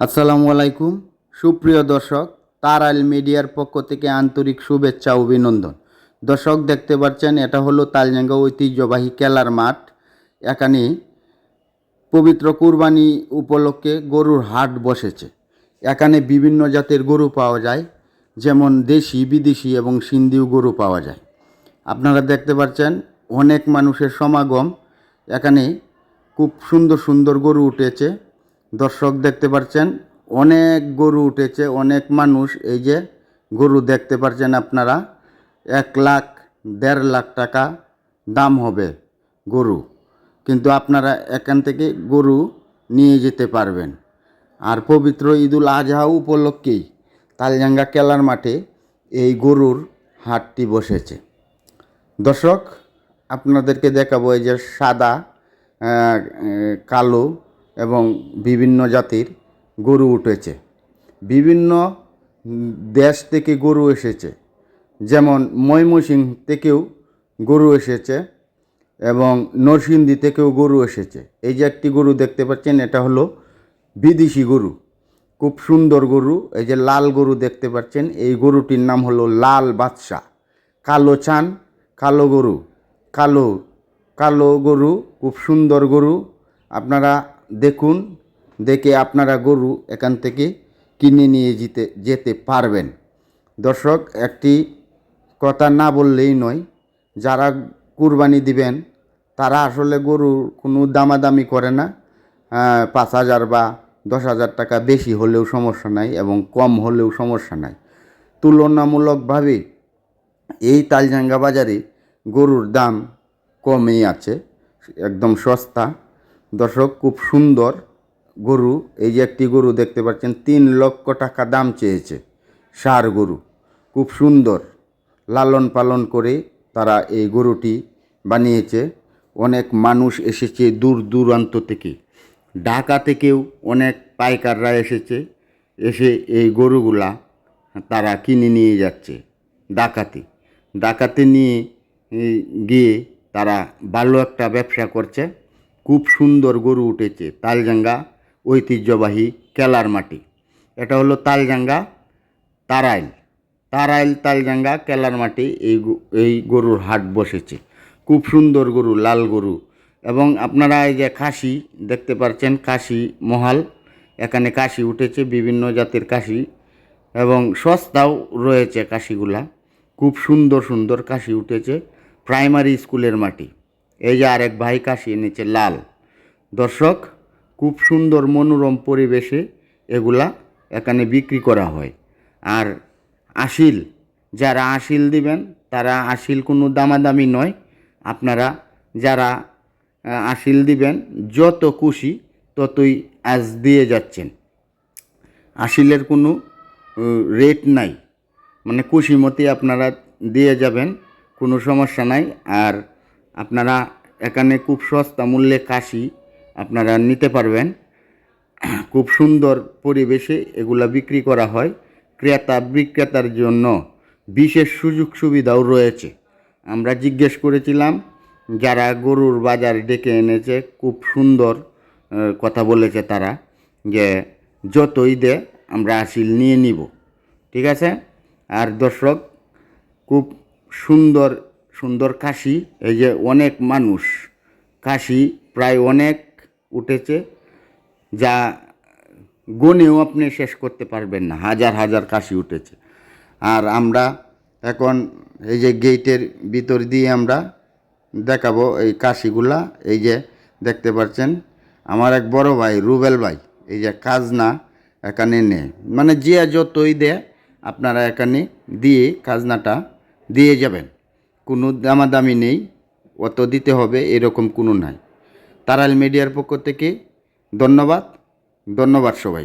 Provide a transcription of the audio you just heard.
আসসালামু আলাইকুম। সুপ্রিয় দর্শক তারাইল মিডিয়ার পক্ষ থেকে আন্তরিক শুভেচ্ছা, অভিনন্দন। দর্শক, দেখতে পাচ্ছেন, এটা হলো তালজাঙ্গা ঐতিহ্যবাহী খেলার মাঠ। এখানে পবিত্র কুরবানি উপলক্ষে গরুর হাট বসেছে। এখানে বিভিন্ন জাতের গরু পাওয়া যায়, যেমন দেশি, বিদেশি এবং সিন্ধিও গরু পাওয়া যায়। আপনারা দেখতে পাচ্ছেন, অনেক মানুষের সমাগম। এখানে খুব সুন্দর সুন্দর গরু উঠেছে। দর্শক দেখতে পাচ্ছেন অনেক গরু উঠেছে, অনেক মানুষ, এই যে গরু দেখতে পাচ্ছেন আপনারা, এক লাখ, দেড় লাখ টাকা দাম হবে গরু। কিন্তু আপনারা এখান থেকে গরু নিয়ে যেতে পারবেন। আর পবিত্র ঈদুল আজহা উপলক্ষেই তালজাঙ্গা কেলার মাঠে এই গরুর হাটটি বসেছে। দর্শক, আপনাদেরকে দেখাবো এই যে সাদা কালো এবং বিভিন্ন জাতির গরু উঠেছে। বিভিন্ন দেশ থেকে গরু এসেছে। যেমন ময়মনসিং থেকেও গরু এসেছে এবং নরসিংদী থেকেও গরু এসেছে। এই যে একটি গরু দেখতে পাচ্ছেন, এটা হলো বিদেশি গরু। খুব সুন্দর গরু। এই যে লাল গরু দেখতে পাচ্ছেন, এই গরুটির নাম হলো লাল বাদশা কালো চান, কালো গরু। কালো কালো গরু, খুব সুন্দর গরু। আপনারা দেখুন, দেখে আপনারা গরু এখান থেকে কিনে নিয়ে যেতে যেতে পারবেন। দর্শক, একটি কথা না বললেই নয়, যারা কুরবানি দিবেন, তারা আসলে গরুর কোনো দামাদামি করে না। পাঁচ হাজার বা দশ হাজার টাকা বেশি হলেও সমস্যা নাই এবং কম হলেও সমস্যা নাই। তুলনামূলকভাবে এই তালজাঙ্গা বাজারে গরুর দাম কমই আছে, একদম সস্তা। দর্শক, খুব সুন্দর গরু। এই যে একটি গরু দেখতে পাচ্ছেন, তিন লক্ষ টাকা দাম চেয়েছে সার গরু। খুব সুন্দর লালন পালন করে তারা এই গরুটি বানিয়েছে। অনেক মানুষ এসেছে দূর দূরান্ত থেকে। ঢাকা থেকেও অনেক পাইকাররা এসেছে, এসে এই গরুগুলা তারা কিনে নিয়ে যাচ্ছে ডাকাতে। ডাকাতে নিয়ে গিয়ে তারা ভালো একটা ব্যবসা করছে। খুব সুন্দর গরু উঠেছে তালজাঙ্গা ঐতিহ্যবাহী কেলার মাটি। এটা হলো তালজাঙ্গা তারাইল। তারাইল তালজাঙ্গা কেলার মাটি এই এই গরুর হাট বসেছে। খুব সুন্দর গরু, লাল গরু। এবং আপনারা এই যে কাশি দেখতে পাচ্ছেন কাশি মহাল। এখানে কাশি উঠেছে, বিভিন্ন জাতের কাশি এবং সস্তাও রয়েছে কাশিগুলা খুব সুন্দর সুন্দর কাশি উঠেছে। প্রাইমারি স্কুলের মাটি। এই যে আরেক ভাই কাশি এনেছে লাল। দর্শক, খুব সুন্দর মনোরম পরিবেশে এগুলা এখানে বিক্রি করা হয়। আর আসিল যারা আসিল দিবেন, তারা আসিল কোনো দামাদামি নয়। আপনারা যারা আসিল দিবেন, যত খুশি ততই আজ দিয়ে যাচ্ছেন। আসিলের কোনো রেট নাই। মানে খুশি মতে আপনারা দিয়ে যাবেন, কোনো সমস্যা নাই। আর আপনারা এখানে খুব সস্তা মূল্যে কাশি আপনারা নিতে পারবেন। খুব সুন্দর পরিবেশে এগুলা বিক্রি করা হয়। ক্রেতা বিক্রেতার জন্য বিশেষ সুযোগ সুবিধাও রয়েছে। আমরা জিজ্ঞেস করেছিলাম, যারা গরুর বাজার ডেকে এনেছে, খুব সুন্দর কথা বলেছে তারা যে যতই দে, আমরা আসিল নিয়ে নিব। ঠিক আছে? আর দর্শক, খুব সুন্দর সুন্দর কাশি, এই যে অনেক মানুষ, কাশি প্রায় অনেক উঠেছে, যা গুণেও আপনি শেষ করতে পারবেন না, হাজার হাজার কাশি উঠেছে। আর আমরা এখন এই যে গেটের ভিতর দিয়ে আমরা দেখাবো এই কাশিগুলা, এই যে দেখতে পাচ্ছেন, আমার এক বড় ভাই, রুবেল ভাই, এই যে কাজনা এখানে নেয় মানে যে যতই দেয়, আপনারা এখানে দিয়ে খাজনাটা দিয়ে যাবেন। কোনো দামাদামি নেই, অত দিতে হবে এরকম কোনো নাই। তারাল মিডিয়ার পক্ষ থেকে ধন্যবাদ ধন্যবাদ সবাই